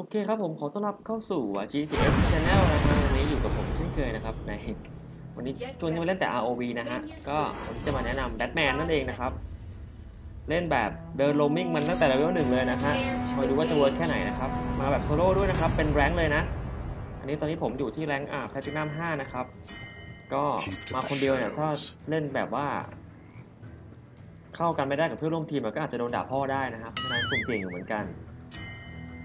โอเคครับผมขอต้อนรับเข้าสู่ GTF Channel นะฮะวันนี้อยู่กับผมเช่นเคยนะครับในวันนี้ชวนกันมาเล่นแต่ ROV นะฮะ ก็วันนี้จะมาแนะนำแบทแมนนั่นเองนะครับ เล่นแบบเดินโรมมิ่งมันตั้งแต่เลเวลหนึ่งเลยนะฮะคอยดูว่าจะเวิร์กแค่ไหนนะครับ มาแบบโซโล่ด้วยนะครับ เป็นแรงค์เลยนะ อันนี้ตอนนี้ผมอยู่ที่แรงอ่าแพลตินัม5นะครับ ก็มาคนเดียวเนี่ยถ้าเล่นแบบว่า เข้ากันไม่ได้กับเพื่อนร่วมทีมก็อาจจะโดนด่าพ่อได้นะครับเพราะฉะนั้นสุ่มเสี่ยงอยู่เหมือนกัน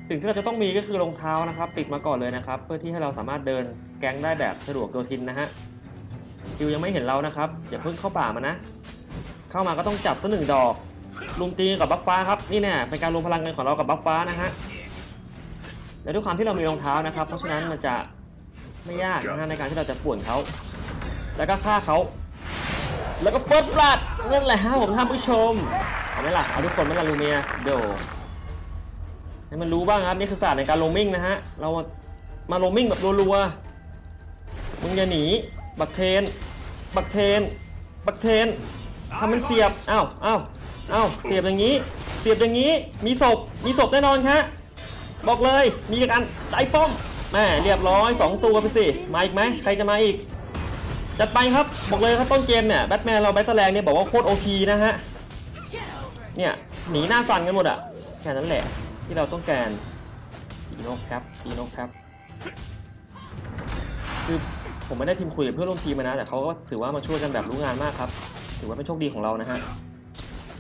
สิ่งที่เราจะต้องมีก็คือรองเท้านะครับ ติดมาก่อนเลยนะครับ เพื่อที่ให้เราสามารถเดินแก๊งได้แบบสะดวกโยทินนะฮะคิวยังไม่เห็นเรานะครับอย่าเพิ่งเข้าป่ามานะ เข้ามาก็ต้องจับสักหนึ่งดอกลุมตีกับบัฟฟ้าครับนี่เนี่ยเป็นการรวมพลังกันของเรากับบัฟฟ้านะฮะและด้วยความที่เรามีรองเท้านะครับ เพราะฉะนั้นมันจะไม่ยากนะฮะในการที่เราจะป่วนเขาแล้วก็ฆ่าเขาแล้วก็เปิดปลัดนั่นแหละฮะผมท่านผู้ชมเอาไหมล่ะเอาทุกคนไหมล่ะลูเมียเดี๋ยว ให้มันรู้บ้างครับนี่คือศาสตร์ในการโรมิ่งนะฮะ เรามาโรมิ่งแบบรัวๆ มึงอย่าหนี บักเทน บักเทน บักเทนทำมันเสียบ อ้าวอ้าวอ้าวเสียบอย่างนี้ เสียบอย่างนี้ มีศพ มีศพแน่นอนครับบอกเลย มีกันใจป้อมแม่เรียบร้อยสองตัวไปสิ มาอีกไหม ใครจะมาอีก จัดไปครับ บอกเลยครับต้นเกมเนี่ย แบทแมนเราแบทแลงเนี่ยบอกว่าโคตรโอพีนะฮะ เนี่ย หนีหน้าสั่นกันหมดอะแค่นั้นแหละ ที่เราต้องการอีโนครับอีโนครับ คือผมไม่ได้พิมพ์คุยกับเพื่อนร่วมทีมมานะ แต่เขาก็ถือว่ามาช่วยกันแบบรู้งานมากครับ ถือว่าเป็นโชคดีของเรานะฮะ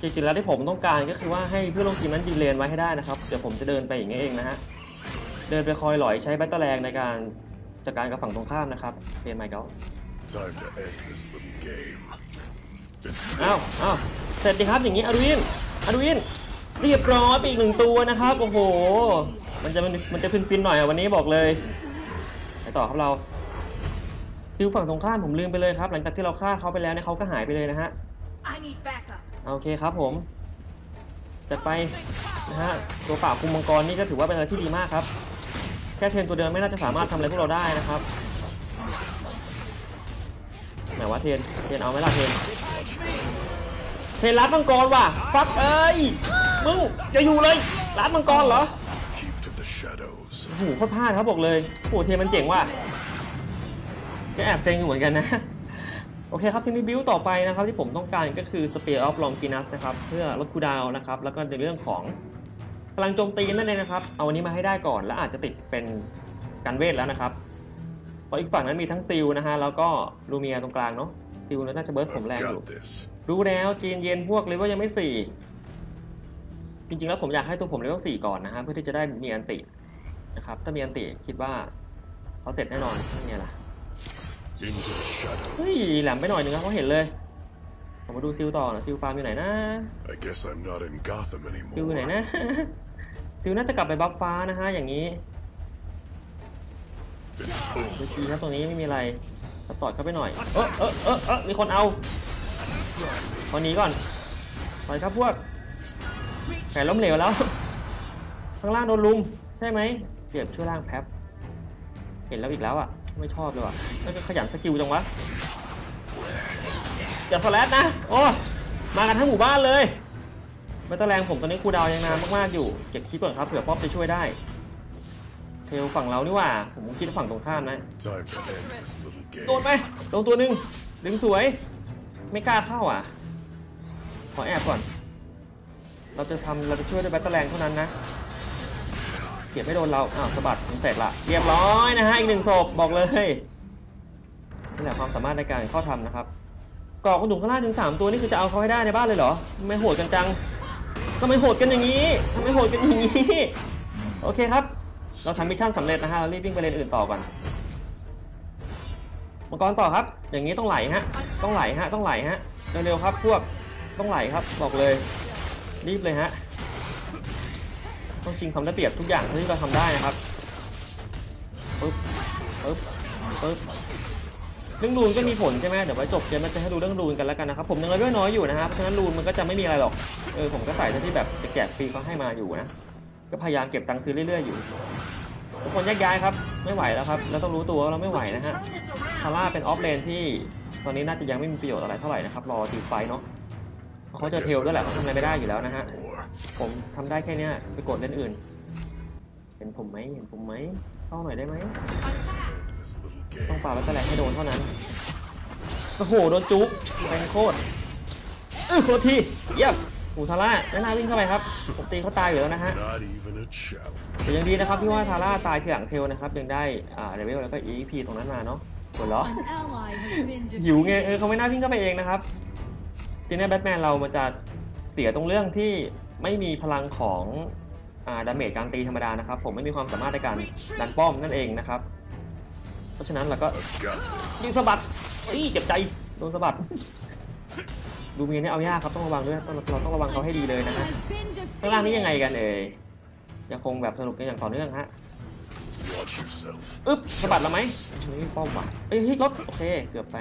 จริงๆแล้วที่ผมต้องการก็คือว่าให้เพื่อนร่วมทีมนั้นยืนเลนไว้ให้ได้นะครับเดี๋ยวผมจะเดินไปอย่างนี้เองนะฮะเดินไปคอยหลอยใช้แบตเตอร์แรงในการจัดการกับฝั่งตรงข้ามนะครับเป็นไมเคิล Time to end this little game. It's อ้าวอ้าวเสร็จดีครับอย่างนี้อรุินอรุิน เรียบร้อยไปอีกหนึ่งตัวนะครับ โอ้โห มันจะมันมันจะฟินๆหน่อยอะวันนี้บอกเลยไปต่อครับเราคิวฝั่งตรงข้ามผมลืมไปเลยครับ หลังจากที่เราฆ่าเขาไปแล้วเนี่ยเขาก็หายไปเลยนะฮะ I need backup. โอเคครับผมจัดไปนะฮะตัวป่าบคุมมังกรนี่ก็ถือว่าเป็นอะไรที่ดีมากครับ แค่เทรนตัวเดิมไม่น่าจะสามารถทำอะไรพวกเราได้นะครับไหนว่าเทรนเทรนเอาไหมล่ะเทรนเทรนรัดมังกรว่ะฟักเอ้ย มึงจะอยู่เลยรัดมังกรเหรอ keep to the shadows. โอ้โหโคตรพลาดครับบอกเลยโอ้โหเทรนมันเจ๋งว่ะก็แอบเซ็งอยู่เหมือนกันนะโอเคครับทีนี้บิวต่อไปนะครับที่ผมต้องการก็คือ Spear of Longinus นะครับเพื่อลดคูลดาวน์นะครับแล้วก็ในเรื่องของพลังโจมตีนั่นเองนะครับ เอาอันนี้มาให้ได้ก่อน แล้วอาจจะติดเป็นการเวทแล้วนะครับเพราะอีกฝั่งนั้นมีทั้งซิลนะฮะแล้วก็ลูเมียตรงกลางเนาะซิลน่าจะเบิร์สผม I've แรงอยู่ got this. รู้แล้วจีนเย็นพวกเลเวลยังไม่สี่ จริงๆแล้วผมอยากให้ตัวผมเลเวลสี่ก่อนนะฮะเพื่อที่จะได้มีอันตินะครับ ถ้ามีอันติคิดว่าเขาเสร็จแน่นอนนี่ไงล่ะ Into the shadows. เฮ้ยแหลมไปหน่อยนึงครับเขาเห็นเลยผมมาดูซิลต่อนะซิลฟาร์มอยู่ไหนนะ I guess I'm not in Gotham ซิลอยู่ไหน anymore. นะซิลน่าจะกลับไปบัฟฟ้านะฮะอย่างนี้ It's ดู over. ทีครับตรงนี้ไม่มีอะไรตัดต่อเข้าไปหน่อย เออเออเออเออมีคนเอาขอหนีก่อนปล่อยครับพวก แผนล้มเหลวแล้ว ข้างล่างโดนลุม ใช่ไหมเก็บช่วยล่างแป๊บเห็นแล้วอีกแล้วอะ ไม่ชอบเลยว่ะแล้วก็ขยันสกิลจังวะอย่าสแลดนะ โอ้ มากันทั้งหมู่บ้านเลยไม่ต้องแรงผมตอนนี้ครูดาวยังนานมากๆอยู่เก็บคลิปก่อนครับเผื่อป๊อปจะช่วยได้ เทลฝั่งเรานี่ว่า ผมคิดฝั่งตรงข้ามนะโดนไปโดนตัวหนึ่งดึงสวย ไม่กล้าเข้าอะ ขอแอบก่อน เราจะทำเราจะช่วยด้วยแบตเตอร์แรงเท่านั้นนะเก็บไม่โดนเราอ้าวสะบัดมันเสร็จละเรียบร้อยนะฮะอีกหนึ่งศพบอกเลยนี่แหละความสามารถในการเข้าทำนะครับกรอกกระดูกข้างล่างถึงสามตัวนี่คือจะเอาเขาให้ได้ในบ้านเลยเหรอไม่โหดกันจังทำไมโหดกันอย่างนี้ทำไมโหดกันอย่างนี้โอเคครับ เราทำมิชชั่นสำเร็จนะฮะเรารีบวิ่งไปเลนอื่นต่อก่อนมังกรต่อครับ อย่างนี้ต้องไหลฮะ ต้องไหลฮะ ต้องไหลฮะ เร็วๆครับ พวก ต้องไหลครับ บอกเลย รีบเลยฮะ ต้องชิงความได้เปรียบทุกอย่างที่เราทำได้นะครับปึ๊บปึ๊บปึ๊บเรื่องรูนก็มีผลใช่ไหมเดี๋ยวไว้จบเกมมันจะให้ดูเรื่องรูนกันแล้วกันนะครับผมยังเลเวลน้อยอยู่นะฮะเพราะฉะนั้นรูนมันก็จะไม่มีอะไรหรอกเออผมก็ใส่ที่แบบจะแจกฟรีเขาให้มาอยู่นะก็พยายามเก็บตังค์ซื้อเรื่อยๆอยู่ทุกคนแยกย้ายครับไม่ไหวแล้วครับแล้วต้องรู้ตัวว่าเราไม่ไหวนะฮะคาร่าเป็นออฟเลนที่ตอนนี้น่าจะยังไม่มีประโยชน์อะไรเท่าไหร่นะครับรอตีไฟเนาะ เพราะเขา I เจอ guess เทลด้วยแหละ I'm เขาทำอะไรไม่ได้อยู่แล้วนะฮะ more. ผมทำได้แค่เนี้ยไปกดเล่นอื่นเห็นห็นผมไหมเห็นผมไหมเข้าหน่อยได้ไหม This little ต้อง game. ปาแบตเตอร์แรงให้โดนเท่านั้น โอ้โห โดนจุ๊บแรงโคตรเออโคตรทีเยี่ยมหูทาร่าไม่น่าวิ่งเข้าไปครับผมตีเขาตายอยู่แล้วนะฮะ Not even a shout. แต่ยังดีนะครับที่ว่าทาร่าตายทีหลังเทลนะครับยังได้อ่าเลเวลแล้วก็ EXP ตรงนั้นมาเนาะหัวเราะ An ally has been หิวไงเออ defeated. เขาไม่น่าวิ่งเข้าไปเองนะครับ ทีนี้แบทแมนเรามันจะเสียตรงเรื่องที่ไม่มีพลังของอ่าดาเมจการตีธรรมดานะครับ ผมไม่มีความสามารถในการดันป้อมนั่นเองนะครับ เพราะฉะนั้นเราก็ I've got this. ยิงสะบัดเอ้ยเจ็บใจโดนสะบัดดูเมียนี่เอายากครับต้องระวังด้วยต้องเราต้องระวังเขาให้ดีเลยนะฮะ Has been ข้างล่างนี้ยังไง defeated. กันเอ่ยยังคงแบบสนุกกันอย่างต่อเนื่องฮะ Watch yourself. อึ๊บสะบัดแล้วไหมนี่ป้อมว่ะเอ้ยเฮ้ยรถโอเคเกือบไป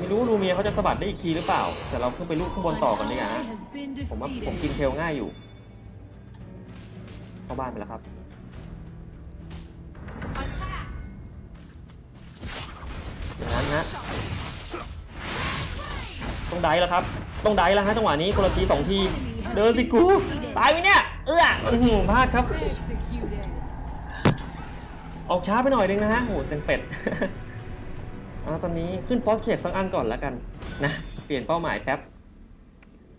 ไม่รู้ลูเมียเขาจะสะบัดได้อีกทีหรือเปล่า แต่เราขึ้นไปลูกข้างบนต่อกันดีกว่า ally ฮะผมว่าผมกินเทลง่ายอยู่ เข้าบ้านไปแล้วครับอย่างนั้นฮะต้องได้แล้วครับ ต้องได้แล้วฮะจังหวะนี้คนละทีสองทีเดินสิกูตายไหมเนี่ย เอื้อหือพลาดครับ ออกช้าไปหน่อยนึงนะฮะโหเต็มเป็ด เอาตอนนี้ขึ้นฟอสเคปสักอันก่อนแล้วกันนะเปลี่ยนเป้าหมายแป๊บ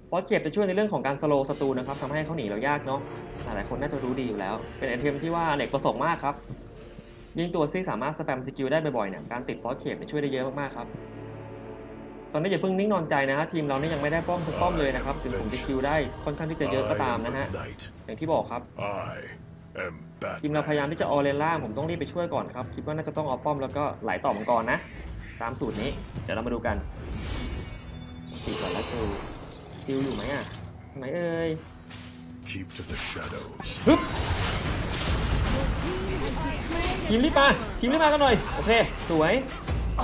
ฟอสเคปจะช่วยในเรื่องของการสโลว์ศัตรูนะครับทำให้เขาหนีเรายากเนาะหลายคนน่าจะรู้ดีอยู่แล้ว เป็นไอเทมที่ว่าอเนกประสงค์มากครับยิงตัวที่สามารถสแปมสกิลได้บ่อยๆเนี่ยการติดฟอสเคปเนี่ยช่วยได้เยอะมากๆครับตอนนี้อย่าเพิ่งนิ่งนอนใจนะฮะทีมเราเนี่ยยังไม่ได้ป้อมทุกป้อมเลยนะครับถึงผมจะคิวได้ค่อนข้างที่จะเยอะก็ตามนะฮะอย่างที่บอกครับทีมเราพยายามที่จะออเลนล่างผมต้องรีบไปช่วยก่อนครับคิดว่าน่าจะต้องเอาป้อมแล้วก็ไหลต่อมังกรนะ ตามสูตรนี้ เดี๋ยวเรามาดูกันติดก่อนแล้วคิวคิวอยู่ไหมอะทางไหนเอ่ย Keep to the shadows. ฮึบ Your team has displayed ทีม a รีบมา tower. ทีมรีบมากันหน่อย โอเค สวย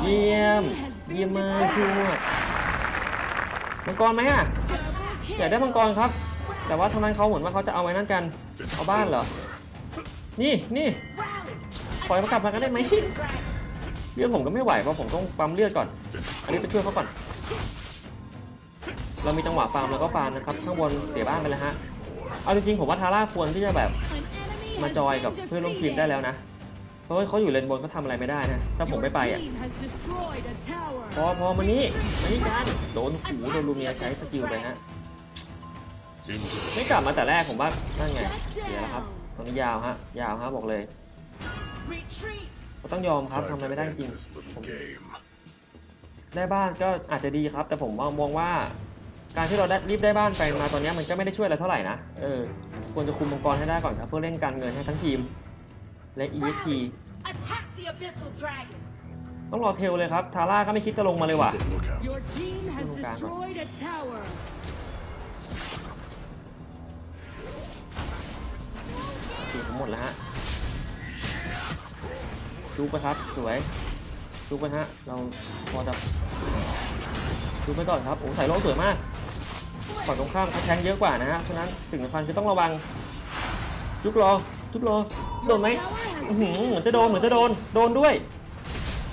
เยี่ยม เยี่ยมมากคิวอะมังกรไหมอะ Double อยากได้ kill. มังกรครับ แต่ว่าทางนั้นเขาเหมือนว่าเขาจะเอาไว้นั่นกัน It's เอาบ้านเหรอ over. นี่นี่ปล่อยมากลับมากันได้ไหม เลือดผมก็ไม่ไหวเพราะผมต้องปั๊มเลือดก่อน อันนี้ไปช่วยเขาก่อน เรามีจังหวะฟาร์มแล้วก็ฟาร์มนะครับข้างบนเสียบ้านไปแล้วฮะ เอาจริงๆผมว่าทาร่าควรที่จะแบบมาจอยกับเพื่อนร่วมทีมได้แล้วนะ เพราะว่าเขาอยู่เลนบนเขาทำอะไรไม่ได้นะ ถ้าผมไม่ไปอะ พอพอมานี่มานี่กันโดนหูโดนลูเมียใช้สกิลไปฮะ ไม่กลับมาแต่แรกผมว่านั่นไงเสียแล้วครับตรงนี้ยาวฮะ ยาวฮะบอกเลย ก็ต้องยอมครับทำ Time อะไร to ไม่ได้จ end ริง this ผ little ม game. ได้บ้านก็อาจจะดีครับ แต่ผมว่ามองว่าการที่เราได้รีบได้บ้านไปมาตอนเนี้ยมันก็ไม่ได้ช่วยอะไรเท่าไหร่นะ เออ ควรจะคุมมังกรให้ได้ก่อนครับเพื่อเร่งการเงินให้ทั้งทีม และ EXP Attack the abyssal dragon! ต้องรอเทลเลยครับ ทาร่าก็ไม่คิดจะลงมาเลยว่ะ Keep a lookout. Your team has Ano ka? destroyed a tower. ทีผมหมดแล้วฮะ ดูไปครับสวยดูไปฮะเราพอจะดูไปก่อนครับโอ้ใส่โลสวยมากฝั่งตรงข้ามเขาแทงเยอะกว่านะฮะฉะนั้นสิ่งสำคัญคือต้องระวังจุกรอจุกรอโดนไหมเหมือนจะโดนเหมือนจะโดนโดนด้วย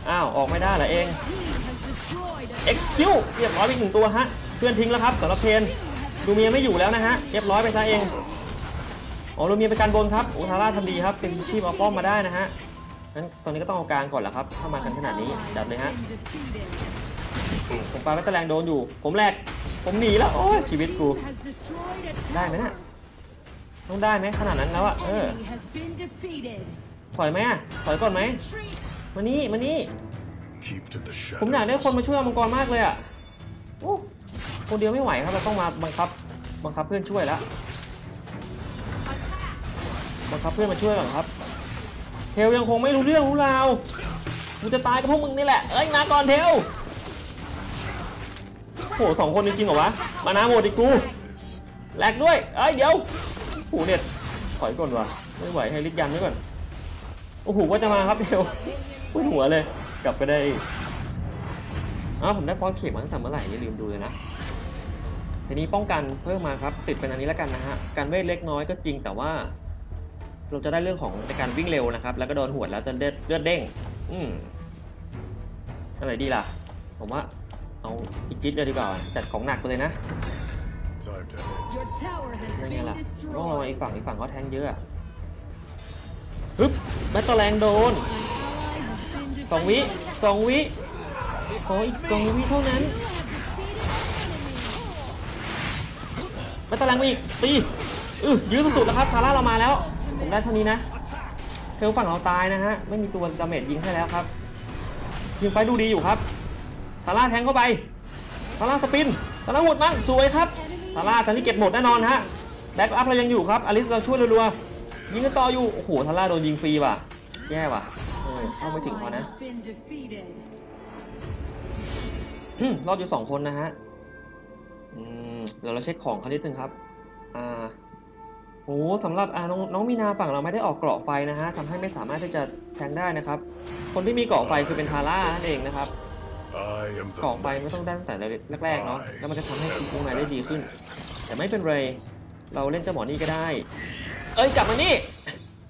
อ้าวออกไม่ได้เหรอเองเอ็กซ์คิวเรียบร้อยไปอีกหนึ่งตัวฮะเพื่อนทิ้งแล้วครับสำหรับเพนลูเมียไม่อยู่แล้วนะฮะเรียบร้อยไปซะเองอ๋อลูเมียไปการบนครับโอทาร่าทำดีครับเป็นชีพเอาป้อมมาได้นะฮะ งั้นตอนนี้ก็ต้องเอากลางก่อนแหละครับ ถ้ามากันขนาดนี้ ally จัดเลย has ฮะ been defeated. ผมปาแมตแตแรงโดนอยู่ ผมแหลก ผมหนีแล้ว โอ้ยชีวิตกู Has destroyed a ได้ไหม tower. น่ะ ต้องได้ไหมขนาดนั้นแล้วอะเออ Enemy has been defeated. ถอยไหมอะถอยก่อนไหม มานี่ มานี่ Keep to the ผมอยากได้คน shadows. มาช่วยเอามังกรมากเลยอะโอ้คนเดียวไม่ไหวครับ เราต้องมาบังคับ บังคับเพื่อนช่วยแล้วบังคับเพื่อนมาช่วยก่อนครับ เทลยังคงไม่รู้เรื่องรู้ราวกูจะตายกับพวกมึงนี่แหละ เอ้ยมาก่อนเทลโหสองคนจริงเหรอวะ มานาโหมดอีกกู This แลกด้วย เอ้ยเดี๋ยวโหเด็ดถอยก่อนวะไม่ไหวให้ลิกยันไว้ก่อน โอ้โหว่าจะมาครับเทลปวดหัวเลย กลับไปได้อ้าวผมได้ฟอนเข็มมาตั้งแต่เมื่อไหร่อย่าลืมดูเลยนะทีนี้ป้องกันเพิ่มมาครับติดเป็นอันนี้แล้วกันนะฮะ การเวทเล็กน้อยก็จริงแต่ว่า เราจะได้เรื่องของในการวิ่งเร็วนะครับ แล้วก็โดนหวดแล้วจะเลือดเลือดเด้ง อืมอะไรดีล่ะ ผมว่าเอาอีกจิ๊ดเลยดีกว่า จัดของหนักไปเลยนะ Time to end. Your tower has นั่นไง been ล่ะต้องระวัง destroyed. อีกฝั่งอีกฝั่งเขาแทงเยอะอะฮึบแบตเตอร์แรงโดน An ally has been สองวิ defeated. สองวิขออีกสองวิเท่านั้น You have defeated an enemy. แบตเตอร์แรงมาอีกตีอือยื้อสุดๆแล้วครับซาร่าเรามาแล้ว ผมได้เท่านี้นะเทลฝั่งเราตายนะฮะ ไม่มีตัวดาเมจยิงให้แล้วครับยิงไปดูดีอยู่ครับซาร่าแทงเข้าไปซาร่าสปินซาร่าหมดมั้งสวยครับซาร่าตอนนี้เก็บหมดแน่นอนฮะแบ็กอัพเรายังอยู่ครับอลิสเราช่วยรัวๆยิงกันต่ออยู่โอ้โหซาร่าโดนยิงฟรีว่ะ แย่ว่ะเออเข้าไม่ถึง ally เขานะรอบอยู่สองคนนะฮะเดี๋ยวเราเช็คของเขานิดนึงครับ อ่า โอ้สำหรับอ่าน้องน้องมีนาฝั่งเราไม่ได้ออกเกราะไฟนะฮะทำให้ไม่สามารถที่จะแทงได้นะครับ คนที่มีเกราะไฟคือเป็นทาร่านั่นเองนะครับ I am the เกราะไฟ knight. ไม่ต้องได้ตั้งแต่แรกๆเนาะแล้วมันจะทำให้คิดวงในได้ดีขึ้น แต่ไม่เป็นไรเราเล่นเจ้าหมอนี่ก็ได้ เอ้ยกลับมานี่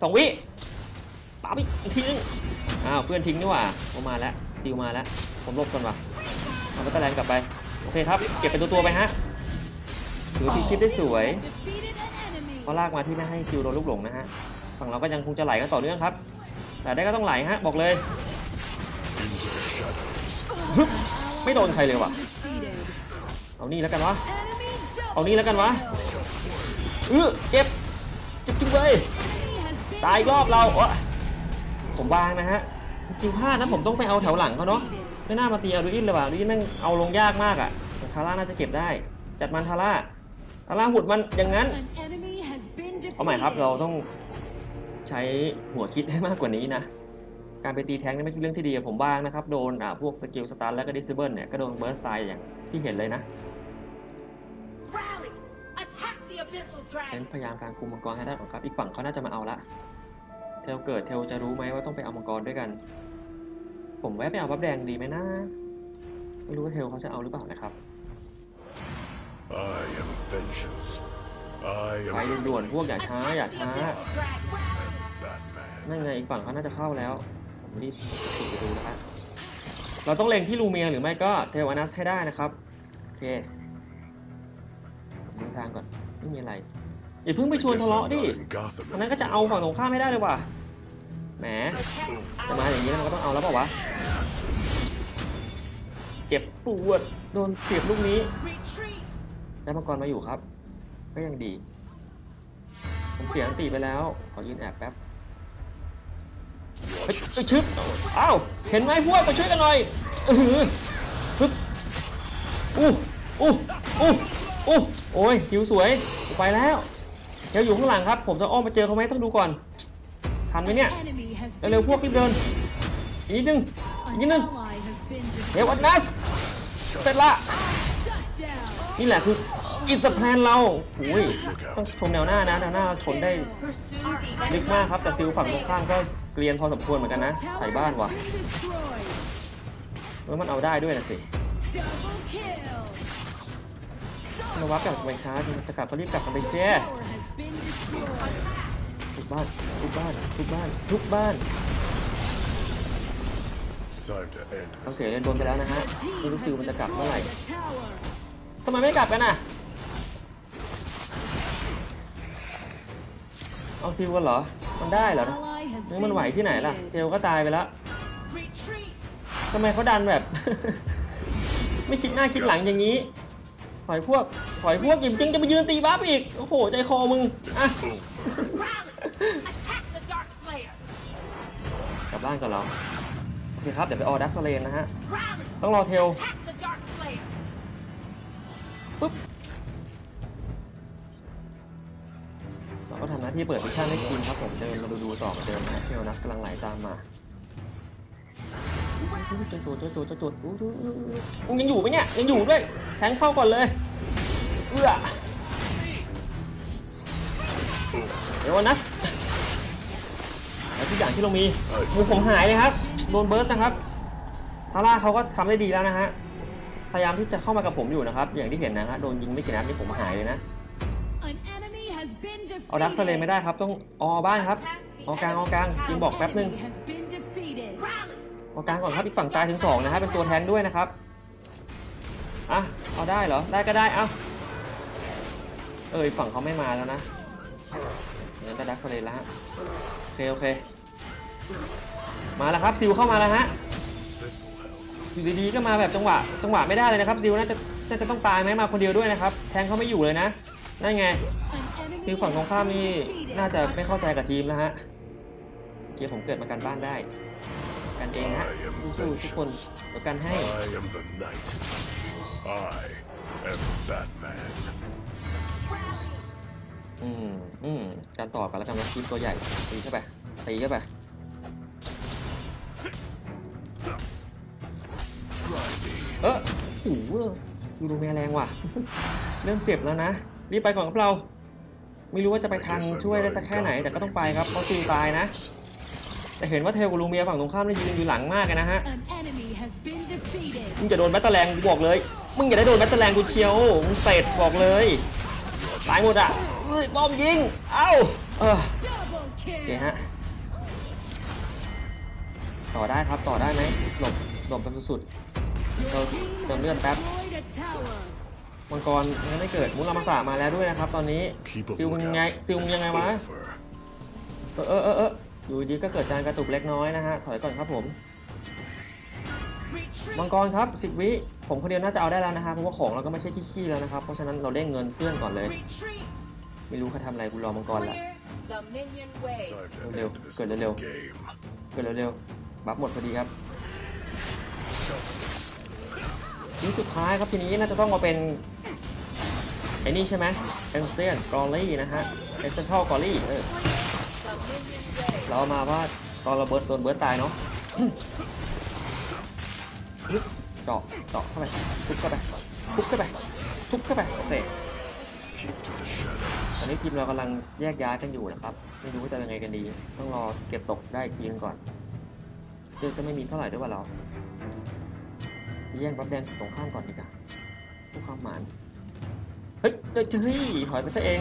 สองวิปั๊บอีกทีนึงอ้าวเพื่อนทิ้งนี่หว่าเอามาแล้วดิวมาแล้วผมหลบก่อนว่ะเอาไปตะแลนกลับไปโอเคครับเก็บเป็นตัวๆไปฮะถือที่ชิปได้สวย ก็ลากมาที่ไม่ให้คิวโดนลูกหลงนะฮะ ฝั่งเราก็ยังคงจะไหลกันต่อเนื่องครับ แต่ได้ก็ต้องไหลฮะบอกเลยไม่โดนใครเลยว่ะ เอานี่แล้วกันวะ เอานี่แล้วกันวะเออเจ็บเจ็บจริงเลยตายรอบเราโอะผมวางนะฮะจริงพลาดนะผมต้องไปเอาแถวหลังเขาเนาะไม่น่ามาตีอาดูอินเลยว่ะอาดูอินแม่งเอาลงยากมากอะแต่ทาร่าน่าจะเก็บได้ จัดมันทาร่าทาร่าหุดมันอย่างนั้น เอาใหม่ครับเราต้องใช้หัวคิดให้มากกว่านี้นะ การไปตีแท้งนี่ไม่ใช่เรื่องที่ดีผมบ้างนะครับ โดนอ่าพวกสกิลสตาร์แล้วก็ดิสเบิลเนี่ยก็โดนเบิร์สไตล์อย่างที่เห็นเลยนะเน้นพยายามการคุมมังกรให้ได้ก่อนครับ อีกฝั่งเขาน่าจะมาเอาละ เทลเกิดเทลจะรู้ไหมว่าต้องไปเอามังกรด้วยกัน ผมแวะไปเอาบัฟแดงดีไหมนะ ไม่รู้ว่าเทลเขาจะเอาหรือเปล่านะครับ I am vengeance. I ไป am ด่วนๆพวกอย่าช้า Attack อย่า the ช้า abyssal dragon! Batman. นั่นไงอีกฝั่งเขาน่าจะเข้าแล้วผมรีบปิดไปดูนะครับเราต้องเล็งที่ลูเมียหรือไม่ก็เทลอนัสให้ได้นะครับโอเคผมดูทางก่อนไม่มีอะไรอย่าเพิ่งไป I ชวน guess ทะเลาะ I'm ดิ not in Gotham อันนั้นก็จะเอาฝั่งตรงข้ามไม่ได้เลยว่ะแหม Protect จะมาอย่างนี้แล้วมันก็ต้องเอาแล้วเปล่าวะเจ็บปวดโดนเสียบลูกนี้ Retreat! ได้มังกรมาอยู่ครับ ก็ยังดี ผมเสียอันตีไปแล้ว ขอยืนแอบแป๊บเฮ้ยไปชึบอ้าวเห็นไหมพวกมาช่วยกันหน่อยอือหือฮึบอู้อู้อู้อู้โอ้ยหิวสวยไปแล้วเดี๋ยวอยู่ข้างหลังครับ ผมจะอ้อมไปเจอเขาไหมต้องดูก่อนทันไหมเนี่ยเร็วๆพวกรีบเดินอีกนิดนึงอีกนิดนึงเดี๋ยว defeated. วันนัสเสร็จละ นี่แหละคืออิสแพลนเราโอ้ยต้องชมแนวหน้านะแนวหน้าเราชนได้ Pursue the ลึกมากครับแต่ฟิลฝั่งตรงข้ามก็เกรียนพอสมควรเหมือนกันนะ Tower ใส่บ้าน has ว่ะ been destroyed. แล้วมันเอาได้ด้วยนะสิ Double kill. นวัดกลับไปช้าจะกลับก็รีบกลับกันไปเจ้ Tower has been destroyed. ทุกบ้านทุกบ้านทุกบ้านทุกบ้าน Time to end เรา this. เสียเรียนโดนไปแล้วนะฮะ The ไม่ team รู้ฟิล has มันจะกลับเมื่อไหร่ destroyed a tower. ทำไมไม่กลับกันอะ เอาฟิลกันเหรอ มันได้เหรอ Ally has นี่ been มันไหวที่ไหนล่ะ เท defeated. ลก็ตายไปแล้ว Retreat! ทำไมเขาดันแบบ ไม่คิดหน้าคิดหลังอย่างนี้ถอยพวกถอยพวกจริงๆจะไปยืนตีบัฟอีก โอ้โห ใจคอมึงอะ Rally! Attack the Dark Slayer! กลับบ้านก่อนเรา โอเคครับ เดี๋ยวไปออดักสเลนนะฮะ Rally! ต้องรอเทล ที่เปิดมิชชั่นให้ทีมครับผมเดินมาดูดูต่อเหมือนเดิมนะเทลนัสกำลังไหลตามมาตัวตัวตัวตัวตัวตัวอู้อู้อู้อู้ยังอยู่ไหมเนี่ยยังอยู่ด้วยแทงเข้าก่อนเลยเอื้อเดี๋ยวนะแล้วทุกอย่างที่เรามีมูผมหายเลยครับโดนเบิร์สนะครับทาร่าเขาก็ทำได้ดีแล้วนะฮะพยายามที่จะเข้ามากับผมอยู่นะครับ อย่างที่เห็นนะฮะโดนยิงไม่กี่นัดนี่ผมหายเลยนะ เอาดักทะเลไม่ได้ครับต้องออบ้านครับออกลางออกลางยิงบอกแป๊บนึงออกกลางก่อนครับอีกฝั่งตายถึงสองนะฮะเป็นตัวแทงด้วยนะครับอะเอาได้เหรอได้ก็ได้เอาเอยฝั่งเขาไม่มาแล้วนะงั้นก็ดักทะเลแล้วฮะโอเคโอเค มาแล้วครับซิลเข้ามาแล้วฮะอยู่ดีๆก็มาแบบจังหวะจังหวะไม่ได้เลยนะครับซิลน่าจะน่าจะต้องตายไหมมาคนเดียวด้วยนะครับ แทงเขาไม่อยู่เลยนะนั่นไง คือฝั่งตรง has ข้าม been นี่ defeated. น่าจะไม่เข้าใจกับทีมแล้วฮะเกียร์ผมเกิดมากันบ้านได้ กันเองฮะ I am สู้ๆทุกคน vengeance. เดี๋ยวกันให้ I am the knight. I am Batman. อืมอืมการต่อกันแล้วกันนะทีมตัวใหญ่ตีเข้าไปตีเข้าไป Try me. เออโอ้โหดูดูแม่แรงว่ะ เริ่มเจ็บแล้วนะ รีบไปก่อนครับเรา ไม่รู้ว่าจะไปทางช่วยได้สักแค่ไหนแต่ก็ต้องไปครับเพราะซิลตายนะแต่เห็นว่าเทลกับลูเมียฝั่งตรงข้ามนี่ยืนอยู่หลังมากเลยนะฮะ An enemy has been defeated. มึงจะโดนแบตเตอร์แรงกูบอกเลยมึงอย่าได้โดนแบตเตอร์แรงกูเชียวมึงเสร็จบอกเลยตายหมดอะเฮ้ยบอมยิงเอ้าเออ Double โอเค kill. ฮะต่อได้ครับต่อได้ไหมหลบหลบเป็นสุด Your team Cầm has lươn táp. destroyed a tower. ๆ มังกรยังไม่เกิดมุรามาสามาแล้วด้วยนะครับ ตอนนี้ Keep a ติวมึงยังไง lookout. ติวมึงยังไงวะ Over. เออเออเออเอออยู่ดีก็เกิดการกระตุกเล็กน้อยนะฮะถอยก่อนครับผม Retreat. มังกรครับสิบวิผมคนเดียวน่าจะเอาได้แล้วนะฮะเพราะว่าของเราก็ไม่ใช่ขี้ๆแล้วนะครับเพราะฉะนั้นเราเร่งเงินเพื่อนก่อนเลย Retreat. ไม่รู้เขาทำอะไรกูรอมังกรละ Clear the minion way. Time to Leo, end this good, little Leo. game. เกิดเร็วๆบัฟหมดพอดีครับ Justice. ทีสุดท้ายครับทีนี้น่าจะต้องมาเป็น ไอ้นี่ใช่ไหมเอ็นเซียนกอลลี่นะฮะเอ็นเซนทัลกอลลี่เออเรามาว่าตอนเราเบิร์ดโดนเบิร์ดตายเนาะเจาะเจาะเข้าไปทุบเข้าไปทุบเข้าไปทุบเข้าไปโอเคตอนนี้ทีมเรากำลังแยกย้ายกันอยู่นะครับ ไม่รู้ว่าจะยังไงกันดี ต้องรอเก็บตกได้อีกทีนึงก่อนเจอจะไม่มีเท่าไหร่ด้วยว่าเราแย่งบัฟแดงตรงข้ามก่อนดีกว่าผู้ความหมาน ฮ้ยเฮ้ยเฮ้ยถอยไปซะเอง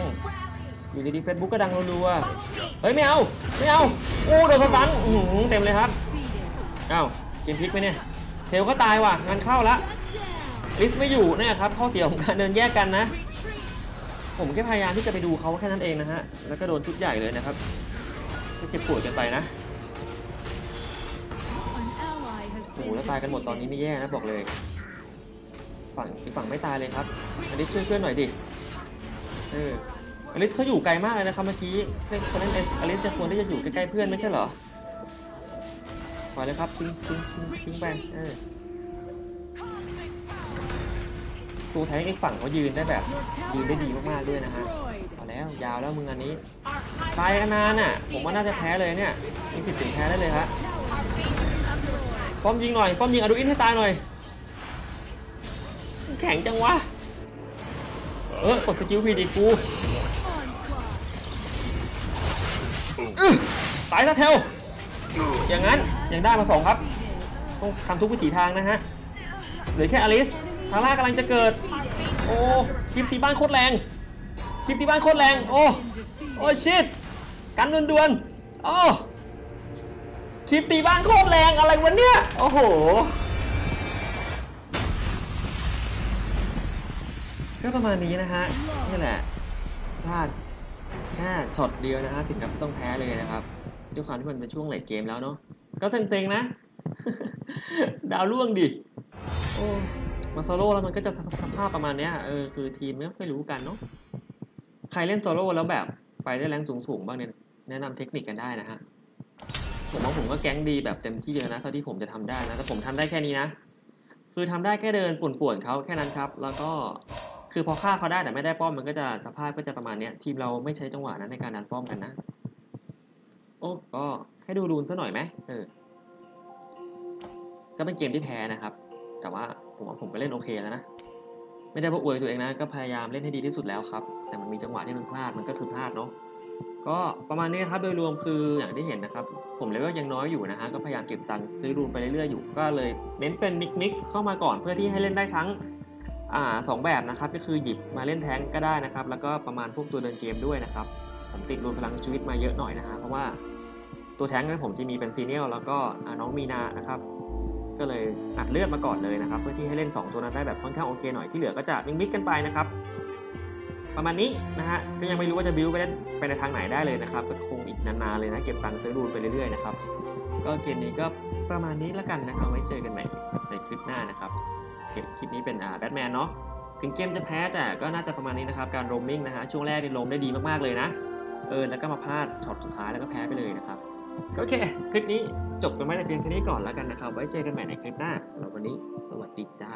อยู่ดีๆเฟซบุ๊กก็ดังรัวๆเฮ้ยไม่เอาไม่เอาโอ้โดนสตันเต็มเลยครับ Defeated. อ้าวเกมพลิกไหมเนี่ยเทลก็ตายว่ะงานเข้าละลิสไม่อยู่เนี่ยครับข้อเสียของการเดินแยกกันนะ ผมแค่พยายามที่จะไปดูเขาแค่นั้นเองนะฮะแล้วก็โดนชุดใหญ่เลยนะครับก็เจ็บปวดกันไปนะโอ้โหแล้วตายกันหมดตอนนี้ defeated. นี่แย่นะบอกเลย ฝั่งอีกฝั่งไม่ตายเลยครับอลิสช่วยเพื่อนหน่อยดิเอออลิสเขาอยู่ไกลมากเลยนะครับเมื่อกี้คนเล่นอลิสจะควรที่จะอยู่ใกล้ๆเพื่อนไม่ใช่เหรอปล่อยเลยครับทิ้งทิ้งทิ้งทิ้งไปเออตัวแทงอีกฝั่งเขายืนได้แบบยืนได้ดีมากๆด้วยนะฮะเอาแล้วยาวแล้วมึงอันนี้ตายกันนานอะ ผมว่าน่าจะแพ้เลยเนี่ยมีสิทธิ์ถึงแพ้ได้เลยฮะ Tower Our base is under attack. ป้อมยิงหน่อยป้อมยิงอดูอินให้ตายหน่อย ข็งจังวะ เออกดสกิลพีดีกูตายซะเทลอย่างนั้นยังได้มาสองครับ ต้องทำทุกวิถีทางนะฮะ เหลือแค่อลิสทาร่ากำลังจะเกิด โอ้คลิป attack. ตีบ้านโคตรแรงคลิปตีบ้านโคตรแรง โอ้ โอ้ชิตกันด่วนๆโอ้คลิปตีบ้านโคตรแรงอะไรวะเนี่ย โอ้โห ก็ประมาณนี้นะฮะนี่แหละพลาดแค่ช็อตเดียวนะฮะถึงกับต้องแพ้เลยนะครับด้วยความที่มันเป็นช่วงเลทเกมแล้วเนาะก็เซ็งๆนะ ดาวล่วงดิโอ้มาโซโล่แล้วมันก็จะสภาพประมาณเนี้ยเออคือทีมไม่ค่อยรู้กันเนาะใครเล่นโซโล่แล้วแบบไปได้แรงสูงๆบ้างเนี่ยแนะนำเทคนิคกันได้นะฮะผมว่าผมก็แก๊งดีแบบเต็มที่แล้วนะเท่าที่ผมจะทำได้นะแต่ผมทำได้แค่นี้นะ คือทำได้แค่เดินป่วนๆเขาแค่นั้นครับ แล้วก็ คือพอฆ่าเขาได้แต่ไม่ได้ป้อมมันก็จะสภาพก็จะประมาณเนี้ย ทีมเราไม่ใช้จังหวะนั้นในการดันป้อมกันนะ โอ้ก็ให้ดูรูนซะหน่อยไหมเออ ก็เป็นเกมที่แพ้นะครับ แต่ว่าผมว่าผมก็เล่นโอเคแล้วนะ ไม่ได้ว่าอวยตัวเองนะ ก็พยายามเล่นให้ดีที่สุดแล้วครับ แต่มันมีจังหวะที่มันพลาดมันก็คือพลาดเนาะก็ประมาณนี้ครับโดยรวมคืออย่างที่เห็นนะครับ ผมเลเวลยังน้อยอยู่นะฮะก็พยายามเก็บตังค์ซื้อรูนไปเรื่อยๆอยู่ ก็เลยเน้นเป็นมิกมิกเข้ามาก่อนเพื่อที่ให้เล่นได้ทั้ง อ่าสองแบบนะครับก็คือหยิบมาเล่นแท้งก็ได้นะครับ แล้วก็ประมาณพวกตัวเดินเกมด้วยนะครับผมติดรูนพลังชีวิตมาเยอะหน่อยนะฮะเพราะว่าตัวแท้งนั้นผมจะมีเป็นซีเนียลแล้วก็น้องมีนานะครับ ก็เลยอัดเลือดมาก่อนเลยนะครับ เพื่อที่ให้เล่น 2 ตัวนั้นได้แบบค่อนข้างโอเคหน่อยที่เหลือก็จะมิกมิกกันไปนะครับ ประมาณนี้นะฮะก็ยังไม่รู้ว่าจะบิวไปได้ไปในทางไหนได้เลยนะครับก็คงอีกนานๆเลยนะเก็บตังค์ซื้อรูนไปเรื่อยๆนะครับก็เกมนี้ก็ประมาณนี้แล้วกันนะครับไว้เจอกันใหม่ในคลิปหน้านะครับ คลิปนี้เป็นอ่าแบทแมนเนาะถึงเกมจะแพ้แต่ก็น่าจะประมาณนี้นะครับ การโรมมิ่งนะฮะช่วงแรกนี่โรมได้ดีมากๆเลยนะ เออแล้วก็มาพลาดช็อตสุดท้ายแล้วก็แพ้ไปเลยนะครับก็โอเค คลิปนี้จบกันไว้ในเพียงเท่นี้ก่อนแล้วกันนะครับ ไว้เจอกันใหม่ในคลิปหน้าสำหรับวันนี้ สวัสดีจ้า